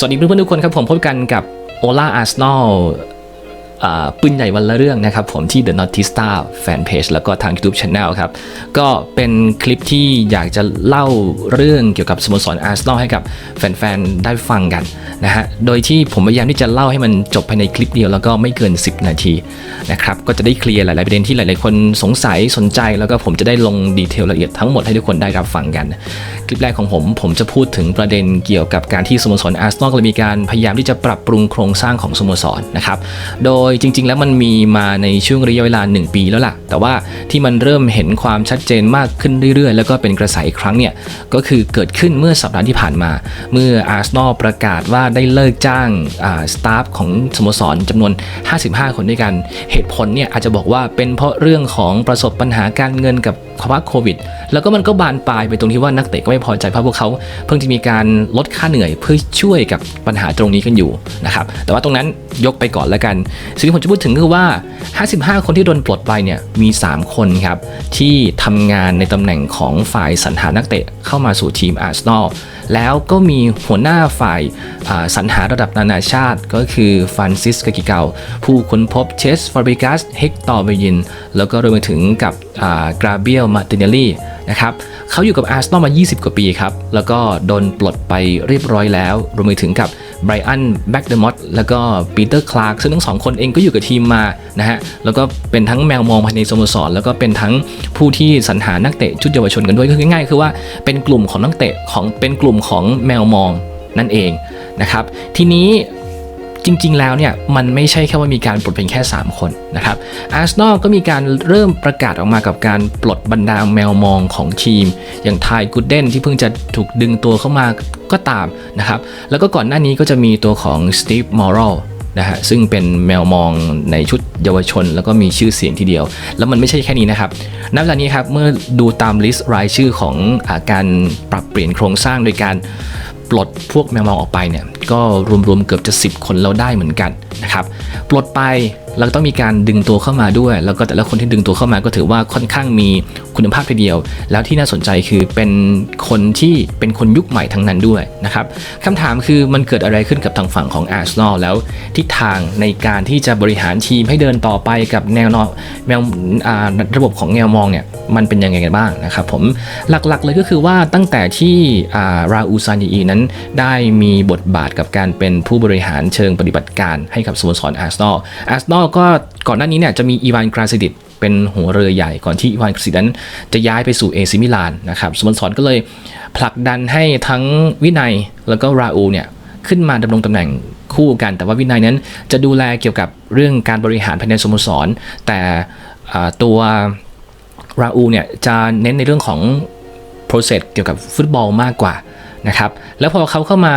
สวัสดีเพื่อนๆทุกคนครับผมพบกันกับโอล่าอาร์เซนล ปืนใหญ่วันละเรื่องนะครับผมที่ The Notista Fanpage แล้วก็ทาง YouTube Channel ครับ ก็เป็นคลิปที่อยากจะเล่าเรื่องเกี่ยวกับสโมสรอาร์เซนอลให้กับแฟนๆ ได้ฟังกันนะฮะ โดยที่ผมพยายามที่จะเล่าให้มันจบภายในคลิปเดียวแล้วก็ไม่เกิน 10 นาทีนะครับ ก็จะได้เคลียร์หลายๆประเด็นที่หลายๆ คนสงสัยสนใจ แล้วก็ผมจะได้ลงดีเทลละเอียดทั้งหมดให้ทุกคนได้รับฟังกัน คลิปแรกของผมผมจะพูดถึงประเด็นเกี่ยวกับการที่สโมสรอาร์เซนอลมีการพยายามที่จะปรับปรุงโครงสร้างของสโมสรนะครับ โดยยจริง ๆ แล้วมันมีมาในช่วงระยะเวลา 1 ปีแล้วล่ะ แต่ว่าที่มันเริ่มเห็นความชัดเจนมากขึ้นเรื่อยๆ แล้วก็เป็นกระแสอีกครั้งเนี่ย ก็คือเกิดขึ้นเมื่อสัปดาห์ที่ผ่านมา เมื่ออาร์เซนอลประกาศว่าได้เลิกจ้างสตาฟของสโมสรจำนวน 55 คนด้วยกัน เหตุผลเนี่ยอาจจะบอกว่าเป็นเพราะเรื่องของประสบปัญหาการเงินกับ ภาวะโควิด แล้วก็มันก็บานปลายไปตรงที่ว่านักเตะก็ไม่พอใจเพราะพวกเขาเพิ่งจะมีการลดค่าเหนื่อยเพื่อช่วยกับปัญหาตรงนี้กันอยู่นะครับ แต่ว่าตรงนั้นยกไปก่อนแล้วกัน สิ่งที่ผมจะพูดถึงคือว่า 55 คนที่โดนปลดไปเนี่ยมี 3 คนครับที่ทำงานในตำแหน่งของฝ่ายสรรหานักเตะเข้ามาสู่ทีมอาร์เซนอลแล้วก็มีหัวหน้าฝ่ายสรรหาระดับนานาชาติ ก็คือฟรานซิสกากิเกาผู้ค้นพบเชสฟาบริกัสเฮกตอร์เบยิน แล้วก็รวมไปถึงกับกราเบียลมาติเนลลี่นะครับเขาอยู่กับอาร์เซนอลมา 20 กว่าปีครับ แล้วก็โดนปลดไปเรียบร้อยแล้ว รวมไปถึงกับไบรอันแบ็กเดมอตแล้วก็ปีเตอร์คลาร์กซึ่งทั้งสองคนเองก็อยู่กับทีมมานะฮะ แล้วก็เป็นทั้งแมวมองภายในสโมสร แล้วก็เป็นทั้งผู้ที่สรรหานักเตะชุดเยาวชนกันด้วยก็คือง่ายๆคือว่าเป็นกลุ่มของนักเตะของเป็นกลุ่มของแมวมองนั่นเองนะครับ ทีนี้ จริงๆ แล้วเนี่ยมันไม่ใช่แค่ว่ามีการปลดเพียงแค่ 3 คนนะครับอาร์เซนอลก็มีการเริ่มประกาศออกมากับการปลดบรรดาแมวมองของทีม อย่างไทกูดเดนที่เพิ่งจะถูกดึงตัวเข้ามาก็ตามนะครับแล้วก็ก่อนหน้านี้ก็จะมีตัวของสตีฟมอรัลนะฮะซึ่งเป็นแมวมองในชุดเยาวชน แล้วก็มีชื่อเสียงทีเดียว แล้วมันไม่ใช่แค่นี้นะครับณเวลานี้ครับเมื่อดูตามลิสต์รายชื่อของอาการปรับเปลี่ยนโครงสร้างโดยการ ปลดพวกแมวมองออกไปเนี่ยก็รวมๆเกือบจะ 10 คนเราได้เหมือนกันนะครับปลดไป เราต้องมีการดึงตัวเข้ามาด้วย แล้วก็แต่ละคนที่ดึงตัวเข้ามาก็ถือว่าค่อนข้างมีคุณภาพทีเดียว แล้วที่น่าสนใจคือเป็นคนที่เป็นคนยุคใหม่ทั้งนั้นด้วยนะครับคำถามคือมันเกิดอะไรขึ้นกับทางฝั่งของอาร์เซนอลแล้วทิศทางในการที่จะบริหารทีมให้เดินต่อไปกับแนวนอนแนวระบบของแนวมองเนี่ยมันเป็นยังไงกันบ้างนะครับผมหลักๆเลยก็คือว่าตั้งแต่ที่ราอูซานีนั้นได้มีบทบาทกับการเป็นผู้บริหารเชิงปฏิบัติการให้กับสโมสรอาร์เซนอลอาร์เซนอลก็ก่อนหน้านี้เนี่ยจะมีอีวานกราซิดิตเป็นหัวเรือใหญ่ก่อนที่อีวานกราซิดิตนั้นจะย้ายไปสู่เอซิมิลานนะครับสโมสรก็เลยผลักดันให้ทั้งวินัยแล้วก็ราอูเนี่ยขึ้นมาดำรงตำแหน่งคู่กัน แต่ว่าวินัยนั้นจะดูแลเกี่ยวกับเรื่องการบริหารภายในสโมสร แต่ตัวราอูเนี่ยจะเน้นในเรื่องของ process เกี่ยวกับฟุตบอลมากกว่านะครับแล้วพอเขาเข้ามา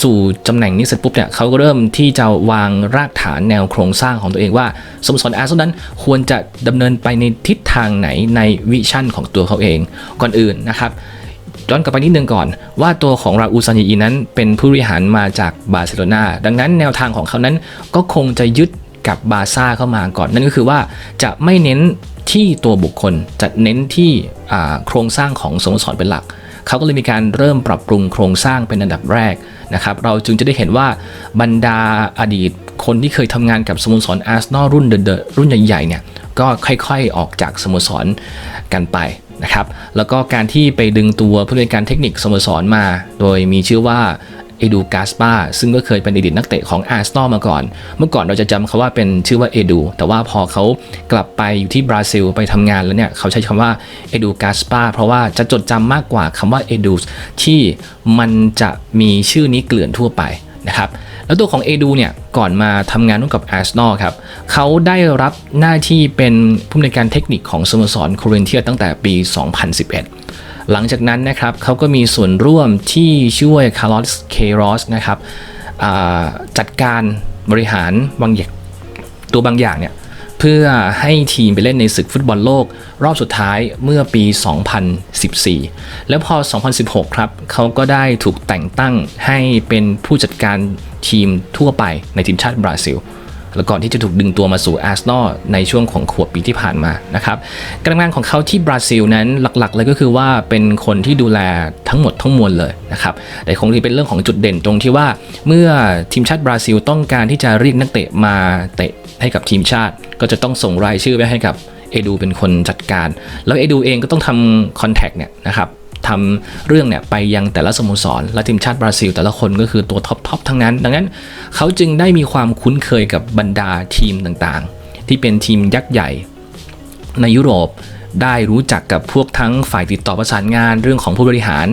สู่ตำแหน่งนี้เสร็จปุ๊บเนี่ยเขาก็เริ่มที่จะวางรากฐานแนวโครงสร้างของตัวเองว่าสโมสรอาร์เซนอลนั้นควรจะดำเนินไปในทิศทางไหนในวิชั่นของตัวเขาเองก่อนอื่นนะครับย้อนกลับไปนิดนึงก่อนว่าตัวของราอูซานีนั้นเป็นผู้บริหารมาจากบาร์เซโลนาดังนั้นแนวทางของเขานั้นก็คงจะยึดกับบาซ่าเข้ามาก่อน นั่นก็คือว่าจะไม่เน้นที่ตัวบุคคลจะเน้นที่โครงสร้างของสโมสรเป็นหลัก เขาก็เลยมีการเริ่มปรับปรุงโครงสร้างเป็นอันดับแรก นะครับเราจึงจะได้เห็นว่าบรรดาอดีตคนที่เคยทำงานกับสโมสรอาร์เซนอลรุ่นเดรุ่นใหญ่ๆเนี่ยก็ค่อยๆออกจากสโมสรกันไปนะครับแล้วก็การที่ไปดึงตัวผู้บริการเทคนิคสโมสรมา โดยมีชื่อว่า เอดูกาสปาซึ่งก็เคยเป็นอดีตนักเตะของอาร์เซนอลมาก่อน เมื่อก่อนเราจะจำเขาว่าเป็นชื่อว่าเอดู แต่ว่าพอเขากลับไปอยู่ที่บราซิลไปทำงานแล้วเนี่ย เขาใช้คำว่าเอดูกาสปาเพราะว่าจะจดจำมากกว่าคำว่าเอดูที่มันจะมีชื่อนี้เกลื่อนทั่วไปนะครับแล้วตัวของเอดูเนี่ยก่อนมาทำงานร่วมกับอาร์เซนอลครับเขาได้รับหน้าที่เป็นผู้ในการเทคนิคของสโมสรโคเรนเทียตั้งแต่ปี 2011 หลังจากนั้นนะครับเขาก็มีส่วนร่วมที่ช่วยคาร์ลอสเคโรสนะครับจัดการบริหารบางอย่างตัวบางอย่างเนี่ยเพื่อให้ทีมไปเล่นในศึกฟุตบอลโลก รอบสุดท้ายเมื่อปี 2014 แล้วพอ 2016 ครับเขาก็ได้ถูกแต่งตั้งให้เป็นผู้จัดการทีมทั่วไปในทีมชาติบราซิล แล้วก่อนที่จะถูกดึงตัวมาสู่อาร์เซนอลในช่วงของขวบปีที่ผ่านมานะครับการทำงานของเขาที่บราซิลนั้นหลักๆ เลยก็คือว่าเป็นคนที่ดูแลทั้งหมดทั้งมวลเลยนะครับแต่คงที่เป็นเรื่องของจุดเด่นตรงที่ว่า เมื่อทีมชาติบราซิลต้องการที่จะเรียกนักเตะมาเตะให้กับทีมชาติ ก็จะต้องส่งรายชื่อไปให้กับเอดูเป็นคนจัดการ แล้วเอดูเองก็ต้องทำคอนแทคเนี่ยนะครับ ทำเรื่องเนี่ยไปยังแต่ละสโมสร และทีมชาติบราซิล แต่ละคนก็คือตัวท็อปทอปทั้งนั้น ดังนั้นเขาจึงได้มีความคุ้นเคยกับบรรดาทีมต่างๆ ที่เป็นทีมยักษ์ใหญ่ ในยุโรปได้รู้จักกับพวกทั้งฝ่ายติดต่อประสานงานเรื่องของผู้บริหาร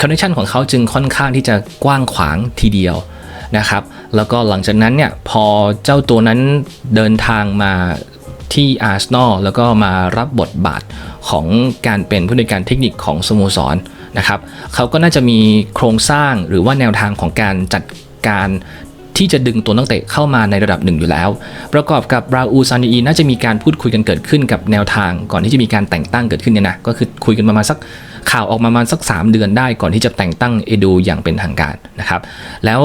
คอนเนคชันของเขาจึงค่อนข้างที่จะกว้างขวางทีเดียวนะครับ แล้วก็หลังจากนั้นเนี่ยพอเจ้าตัวนั้นเดินทางมา ที่อาร์เซนอลแล้วก็มารับบทบาทของการเป็นผู้ในการเทคนิคของสโมสรนะครับเขาก็น่าจะมีโครงสร้างหรือว่าแนวทางของการจัดการที่จะดึงตัวนักเตะเข้ามาในระดับหนึ่งอยู่แล้ว ประกอบกับราอูซานีน่าจะมีการพูดคุยกันเกิดขึ้นกับแนวทางก่อนที่จะมีการแต่งตั้งเกิดขึ้นเนี่ยนะ ก็คือคุยกันประมาณสักข่าวออกมาประมาณสัก 3 เดือนได้ก่อนที่จะแต่งตั้งเอดูอย่างเป็นทางการนะครับ แล้ว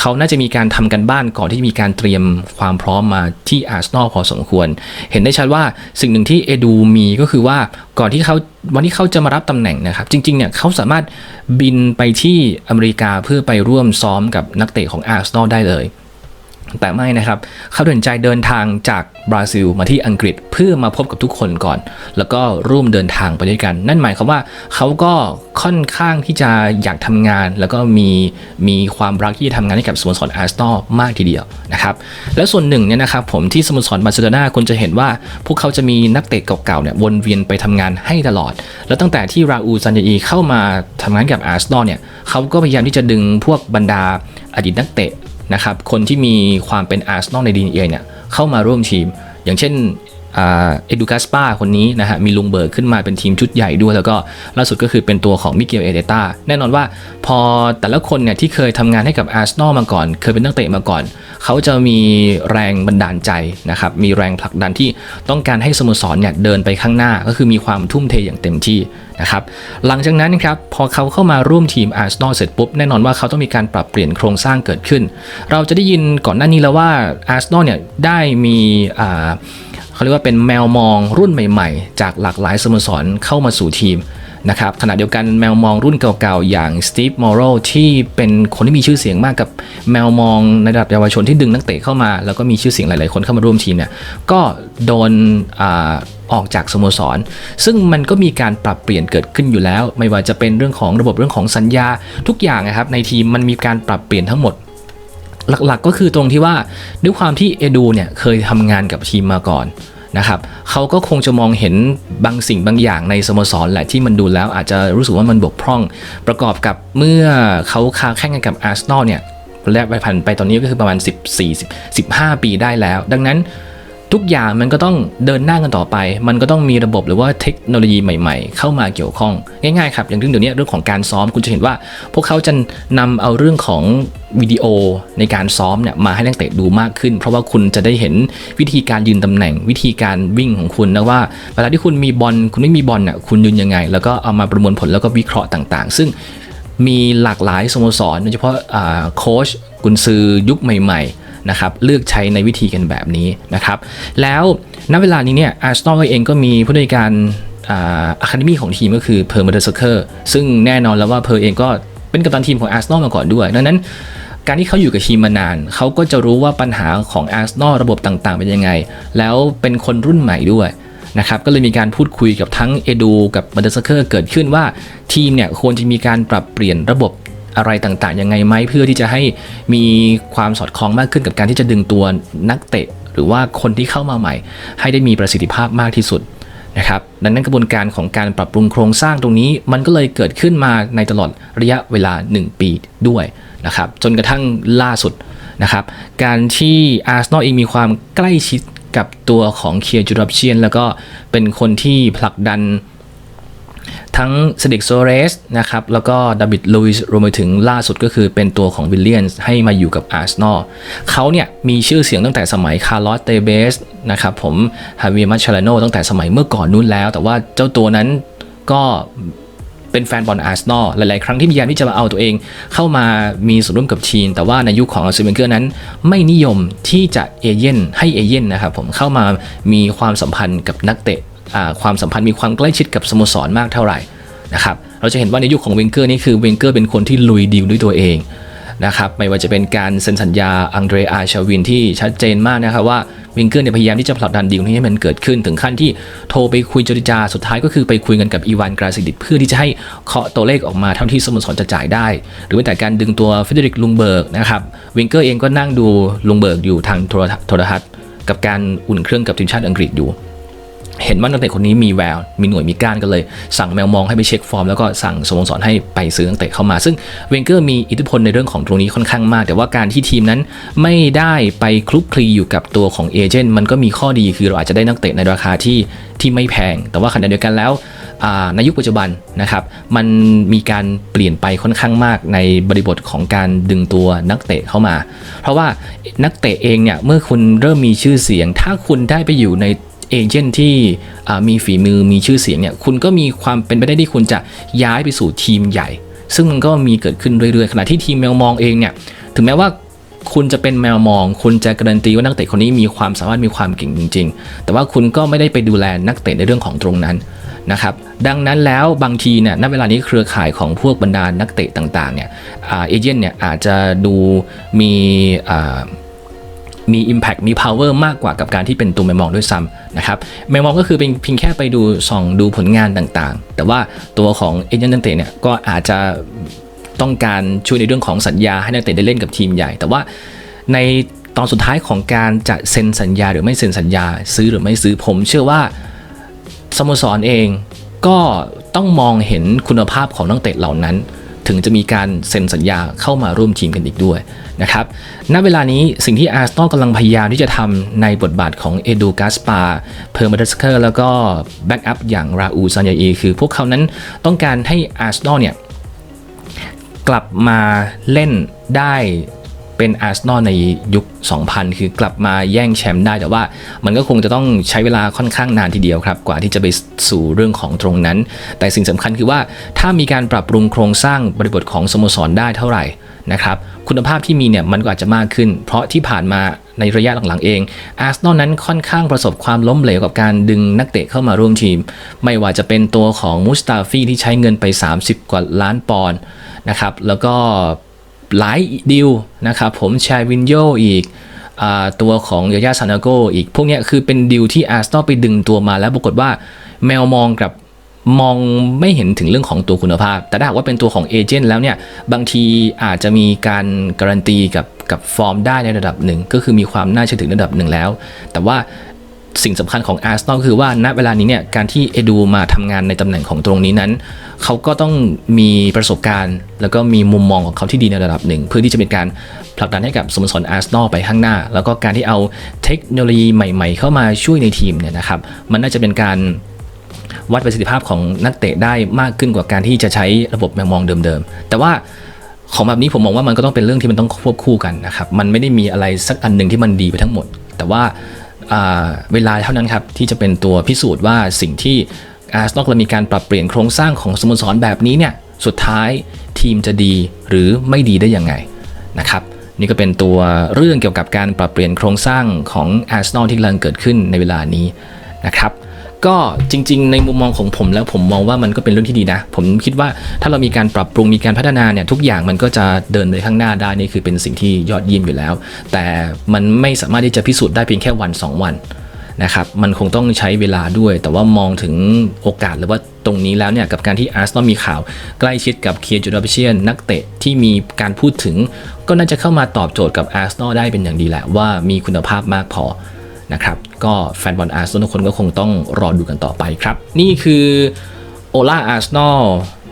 เขาน่าจะมีการทำกันบ้านก่อนที่มีการเตรียมความพร้อมมาที่อาร์เซนอลพอสมควร เห็นได้ชัดว่าสิ่งหนึ่งที่เอดูมีก็คือว่าก่อนที่เขาวันที่เขาจะมารับตำแหน่งนะครับ จริงๆเนี่ยเขาสามารถบินไปที่อเมริกาเพื่อไปร่วมซ้อมกับนักเตะของอาร์เซนอลได้เลย แต่ไม่นะครับ เขาตัดสินใจเดินทางจากบราซิลมาที่อังกฤษเพื่อมาพบกับทุกคนก่อน แล้วก็ร่วมเดินทางไปด้วยกัน นั่นหมายความว่าเขาก็ค่อนข้างที่จะอยากทำงาน แล้วก็มีมีความรักที่จะทำงานให้กับสโมสรอาร์เซนอลมากทีเดียวนะครับ แล้วส่วนหนึ่งเนี่ยนะครับผมที่สโมสรบาร์เซโลนาคุณจะเห็นว่า พวกเขาจะมีนักเตะเก่าๆเนี่ยวนเวียนไปทำงานให้ตลอด แล้วตั้งแต่ที่ราอูซันยาอีเข้ามาทำงานกับอาร์เซนอลเนี่ยเขาก็พยายามที่จะดึงพวกบรรดาอดีตนักเตะ นะครับคนที่มีความเป็นอาร์เซนอลในดีเอเนี่ยเข้ามาร่วมทีม อย่างเช่น เอดูกาสปาคนนี้นะฮะมีลุงเบิร์กขึ้นมาเป็นทีมชุดใหญ่ด้วย แล้วก็ล่าสุดก็คือเป็นตัวของมิเกลเอเดตาแน่นอนว่าพอแต่ละคนเนี่ยที่เคยทำงานให้กับอาร์เซนอลมาก่อน เคยเป็นนักเตะมาก่อน เขาจะมีแรงบันดาลใจนะครับมีแรงผลักดันที่ต้องการให้สโมสรเนี่ยเดินไปข้างหน้าก็คือมีความทุ่มเทอย่างเต็มที่นะครับหลังจากนั้นครับพอเขาเข้ามาร่วมทีมอาร์เซนอลเสร็จปุ๊บแน่นอนว่าเขาต้องมีการปรับเปลี่ยนโครงสร้างเกิดขึ้น เราจะได้ยินก่อนหน้านี้แล้วว่าอาร์เซนอลเนี่ยได้มีอ่า เขาเรียกว่าเป็นแมวมองรุ่นใหม่ๆ จากหลากหลายสโมสรเข้ามาสู่ทีมนะครับขณะเดียวกันแมวมองรุ่นเก่าๆ อย่างสตีฟมอร์โรที่เป็นคนที่มีชื่อเสียงมากกับแมวมองในระดับเยาวชนที่ดึงนักเตะเข้ามา แล้วก็มีชื่อเสียงหลายๆ คนเข้ามาร่วมทีมเนี่ยก็โดนอออกจากสโมสร ซึ่งมันก็มีการปรับเปลี่ยนเกิดขึ้นอยู่แล้ว ไม่ว่าจะเป็นเรื่องของระบบเรื่องของสัญญาทุกอย่างนะครับในทีมมันมีการปรับเปลี่ยนทั้งหมด หลักๆก็คือตรงที่ว่าด้วยความที่เอดูเนี่ยเคยทำงานกับทีมมาก่อนนะครับเขาก็คงจะมองเห็นบางสิ่งบางอย่างในสโมสรแหละที่มันดูแล้วอาจจะรู้สึกว่ามันบกพร่อง ประกอบกับเมื่อเขาค้าแข่งกันกับอาร์เซนอลเนี่ยและไปผ่านไปตอนนี้ก็คือประมาณ 14 15 ปีได้แล้ว ดังนั้น ทุกอย่างมันก็ต้องเดินหน้ากันต่อไป มันก็ต้องมีระบบหรือว่าเทคโนโลยีใหม่ ๆ เข้ามาเกี่ยวข้องง่ายๆครับอย่างเรื่องเดี๋ยวนี้เรื่องของการซ้อมคุณจะเห็นว่า พวกเขาจะนำเอาเรื่องของวิดีโอในการซ้อมเนี่ยมาให้นักเตะดูมากขึ้น เพราะว่าคุณจะได้เห็นวิธีการยืนตำแหน่งวิธีการวิ่งของคุณนะว่าเวลาที่คุณมีบอลคุณไม่มีบอลเนี่ยคุณยืนยังไง แล้วก็เอามาประมวลผลแล้วก็วิเคราะห์ต่างๆ ซึ่งมีหลากหลายสโมสรโดยเฉพาะโค้ชกุนซือยุคใหม่ ๆ นะครับเลือกใช้ในวิธีกันแบบนี้นะครับแล้วณเวลานี้เนี่ยอาร์เซนอลเองก็มีผู้ในวยการอะคาเดมี่ของทีมก็คือเพอร์มาเดอร์เซอร์ซึ่งแน่นอนแล้วว่าเพอร์เองก็เป็นกัปตันทีมของอาร์เซนอลมาก่อนด้วย ดังนั้นการที่เขาอยู่กับทีมมานาน เขาก็จะรู้ว่าปัญหาของอาร์เซนอลระบบต่างๆ เป็นยังไง แล้วเป็นคนรุ่นใหม่ด้วยนะครับ ก็เลยมีการพูดคุยกับทั้งเอดูกับบันเดอร์เซอร์เกิดขึ้นว่าทีมเนี่ยควรจะมีการปรับเปลี่ยนระบบ อะไรต่างๆ ยังไงไหมเพื่อที่จะให้มีความสอดคล้องมากขึ้นกับการที่จะดึงตัวนักเตะ หรือว่าคนที่เข้ามาใหม่ ให้ได้มีประสิทธิภาพมากที่สุดนะครับดังนั้นกระบวนการของการปรับปรุงโครงสร้างตรงนี้ มันก็เลยเกิดขึ้นมาในตลอดระยะเวลา 1 ปีด้วยนะครับจนกระทั่งล่าสุดนะครับการที่อาร์เซนอลเองมีความใกล้ชิดกับตัวของเคียร์จูรับเชียน แล้วก็เป็นคนที่ผลักดัน ทั้งเซดิกโซเรสนะครับแล้วก็ดาวิดลุยส์รวมไปถึงล่าสุดก็คือเป็นตัวของวิลเลียนให้มาอยู่กับอาร์เซนอลเขาเนี่ยมีชื่อเสียงตั้งแต่สมัยคาร์ลอสเตเบสนะครับผมฮาวิมัชาลโนตั้งแต่สมัยเมื่อก่อนนู้นแล้ว แต่ว่าเจ้าตัวนั้นก็เป็นแฟนบอลอาร์เซนอลหลาย ๆ ครั้งที่พยายามที่จะมาเอาตัวเอง เข้ามามีส่วนร่วมกับทีม แต่ว่าในยุคของอาร์เซนเวนเกอร์นั้น ไม่นิยมที่จะเอเย่นให้เอเย่นนะครับผมเข้ามามีความสัมพันธ์กับนักเตะ ความสัมพันธ์มีความใกล้ชิดกับสโมสรมากเท่าไหร่นะครับเราจะเห็นว่าในยุคของเวนเกอร์นี่คือเวนเกอร์เป็นคนที่ลุยดีลด้วยตัวเองนะครับไม่ว่าจะเป็นการเซ็นสัญญาอังเดรอาชาวินที่ชัดเจนมากนะครับว่าวิงเกอร์เนี่ยพยายามที่จะผลักดันดีลนี้ให้มันเกิดขึ้น ถึงขั้นที่โทรไปคุยเจรจาสุดท้ายก็คือไปคุยกันกับอีวานกราซิดิตเพื่อที่จะให้เคาะตัวเลขออกมาเท่าที่สโมสรจะจ่ายได้ หรือแม้แต่การดึงตัวเฟเดริกลุงเบิร์กนะครับวิงเกอร์เองก็นั่งดูลุงเบิร์กอยู่ทางโทรทัศน์โทรทัศน์กับการอุ่นเครื่องกับทีมชาติอังกฤษอยู่ เห็นว่านักเตะคนนี้มีแวว มีหน่วยมีก้านก็เลย สั่งแมวมองให้ไปเช็คฟอร์ม แล้วก็สั่งสโมสรให้ไปซื้อนักเตะเข้ามา ซึ่งเวนเกอร์มีอิทธิพลในเรื่องของตรงนี้ค่อนข้างมาก แต่ว่าการที่ทีมนั้นไม่ได้ไปคลุกคลีอยู่กับตัวของเอเจนต์มันก็มีข้อดีคือเราอาจจะได้นักเตะในราคาที่ที่ไม่แพง แต่ว่าขณะเดียวกันแล้วอ่าในยุคปัจจุบันนะครับ มันมีการเปลี่ยนไปค่อนข้างมากในบริบทของการดึงตัวนักเตะเข้ามา เพราะว่านักเตะเองเนี่ยเมื่อคุณเริ่มมีชื่อเสียง ถ้าคุณได้ไปอยู่ใน เอเจนต์ที่มีฝีมือมีชื่อเสียงเนี่ยคุณก็มีความเป็นไปได้ที่คุณจะย้ายไปสู่ทีมใหญ่ ซึ่งมันก็มีเกิดขึ้นเรื่อยๆขณะที่ทีมแมวมองเองเนี่ยถึงแม้ว่าคุณจะเป็นแมวมอง คุณจะการันตีว่านักเตะคนนี้มีความสามารถมีความเก่งจริง ๆ แต่ว่าคุณก็ไม่ได้ไปดูแลนักเตะในเรื่องของตรงนั้นนะครับดังนั้นแล้วบางทีเนี่ยณเวลานี้เครือข่ายของพวกบรรดานักเตะต่างๆเนี่ยเอเจนต์เนี่ยอาจจะดูมีอ มี Impact มี power มากกว่ากับการที่เป็นตัวแมวมองด้วยซ้ำนะครับแมวมองก็คือเป็นเพียงแค่ไปดูส่องดูผลงานต่างๆ แต่ว่าตัวของเอเจนต์นักเตะเนี่ยก็อาจจะต้องการช่วยในเรื่องของสัญญาให้นักเตะได้เล่นกับทีมใหญ่ แต่ว่าในตอนสุดท้ายของการจะเซ็นสัญญาหรือไม่เซ็นสัญญา ซื้อหรือไม่ซื้อผมเชื่อว่าสโมสรเองก็ต้องมองเห็นคุณภาพของนักเตะเหล่านั้น ถึงจะมีการเซ็นสัญญาเข้ามาร่วมทีมกันอีกด้วยนะครับ ณ เวลานี้สิ่งที่อาร์เซนอลกำลังพยายามที่จะทำในบทบาทของเอดูกาสปาเพอร์มาเดสเคอร์แล้วก็แบ็กอัพอย่างราอูซานยาอีคือพวกเขานั้นต้องการให้อาร์เซนอลเนี่ยกลับมาเล่นได้ เป็นอาร์เซนอลในยุค 2000 คือกลับมาแย่งแชมป์ได้ แต่ว่ามันก็คงจะต้องใช้เวลาค่อนข้างนานทีเดียวครับ กว่าที่จะไปสู่เรื่องของตรงนั้น แต่สิ่งสำคัญคือว่าถ้ามีการปรับปรุงโครงสร้างบริบทของสโมสรได้เท่าไหร่นะครับคุณภาพที่มีเนี่ยมันก็อาจจะมากขึ้น เพราะที่ผ่านมาในระยะหลังๆเองอาร์เซนอลนั้นค่อนข้างประสบความล้มเหลวกับการดึงนักเตะเข้ามาร่วมทีม ไม่ว่าจะเป็นตัวของมุสตาฟีที่ใช้เงินไป 30 กว่าล้านปอนด์นะครับแล้วก็ หลายดิวนะครับผมแชร์วินโยอีกอตัวของยายาซานาโกอีก พวกนี้คือเป็นดิวที่อาร์เซนอลไปดึงตัวมาแล้วปรากฏว่าแมวมองกับมองไม่เห็นถึงเรื่องของตัวคุณภาพ แต่ถ้าหากว่าเป็นตัวของเอเจนต์แล้วเนี่ย บางทีอาจจะมีการการันตีกับกับฟอร์มได้ในระดับหนึ่ง ก็คือมีความน่าเชื่อถือระดับหนึ่งแล้ว แต่ว่า สิ่งสำคัญของอาร์เซนอลคือว่าณเวลานี้เนี่ยการที่เอดูมาทำงานในตำแหน่งของตรงนี้นั้น เขาก็ต้องมีประสบการณ์ แล้วก็มีมุมมองของเขาที่ดีในระดับหนึ่ง เพื่อที่จะเป็นการผลักดันให้กับสโมสรอาร์เซนอลไปข้างหน้า แล้วก็การที่เอาเทคโนโลยีใหม่ ๆ เข้ามาช่วยในทีมเนี่ยนะครับ มันน่าจะเป็นการวัดประสิทธิภาพของนักเตะได้มากขึ้นกว่าการที่จะใช้ระบบแมวมองเดิมๆ แต่ว่าของแบบนี้ผมมองว่ามันก็ต้องเป็นเรื่องที่มันต้องควบคู่กันนะครับ มันไม่ได้มีอะไรสักอันหนึ่งที่มันดีไปทั้งหมด แต่ว่า เวลาเท่านั้นครับที่จะเป็นตัวพิสูจน์ว่าสิ่งที่อาร์เซนอลมีการปรับเปลี่ยนโครงสร้างของสโมสรแบบนี้เนี่ยสุดท้ายทีมจะดีหรือไม่ดีได้ยังไงนะครับนี่ก็เป็นตัวเรื่องเกี่ยวกับการปรับเปลี่ยนโครงสร้างของอาร์เซนอลที่กำลังเกิดขึ้นในเวลานี้นะครับ ก็จริง ๆ ในมุมมองของผมแล้วผมมองว่ามันก็เป็นเรื่องที่ดีนะ ผมคิดว่าถ้าเรามีการปรับปรุงมีการพัฒนาเนี่ยทุกอย่างมันก็จะเดินไปข้างหน้าได้นี่คือเป็นสิ่งที่ยอดเยี่ยมอยู่แล้ว แต่มันไม่สามารถที่จะพิสูจน์ได้เพียงแค่วัน 2 วันนะครับมันคงต้องใช้เวลาด้วย แต่ว่ามองถึงโอกาสหรือว่าตรงนี้แล้วเนี่ยกับการที่อาร์เซนอลมีข่าว ใกล้ชิดกับเคียร์จูดาเปเชียนนักเตะที่มีการพูดถึง ก็น่าจะเข้ามาตอบโจทย์กับอาร์เซนอลได้เป็นอย่างดีแหละว่ามีคุณภาพมากพอ นะครับ ก็แฟนบอลอาร์เซนอลทุกคนก็คงต้องรอดูกันต่อไปครับ นี่คือโอล่าอาร์เซนอล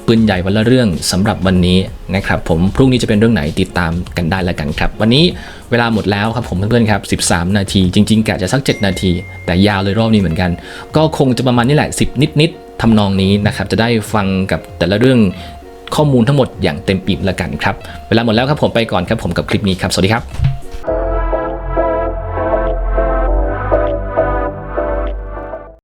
ปืนใหญ่วันละเรื่องสำหรับวันนี้นะครับ ผมพรุ่งนี้จะเป็นเรื่องไหนติดตามกันได้แล้วกันครับ วันนี้เวลาหมดแล้วครับผมเพื่อนๆครับ 13 นาที จริง ๆกะจะสัก 7 นาที แต่ยาวเลยรอบนี้เหมือนกัน ก็คงจะประมาณนี้แหละ 10 นิดๆทำนองนี้นะครับ จะได้ฟังกับแต่ละเรื่องข้อมูลทั้งหมดอย่างเต็มปีบแล้วกันครับ เวลาหมดแล้วครับผมไปก่อนครับผมกับคลิปนี้ครับ สวัสดีครับ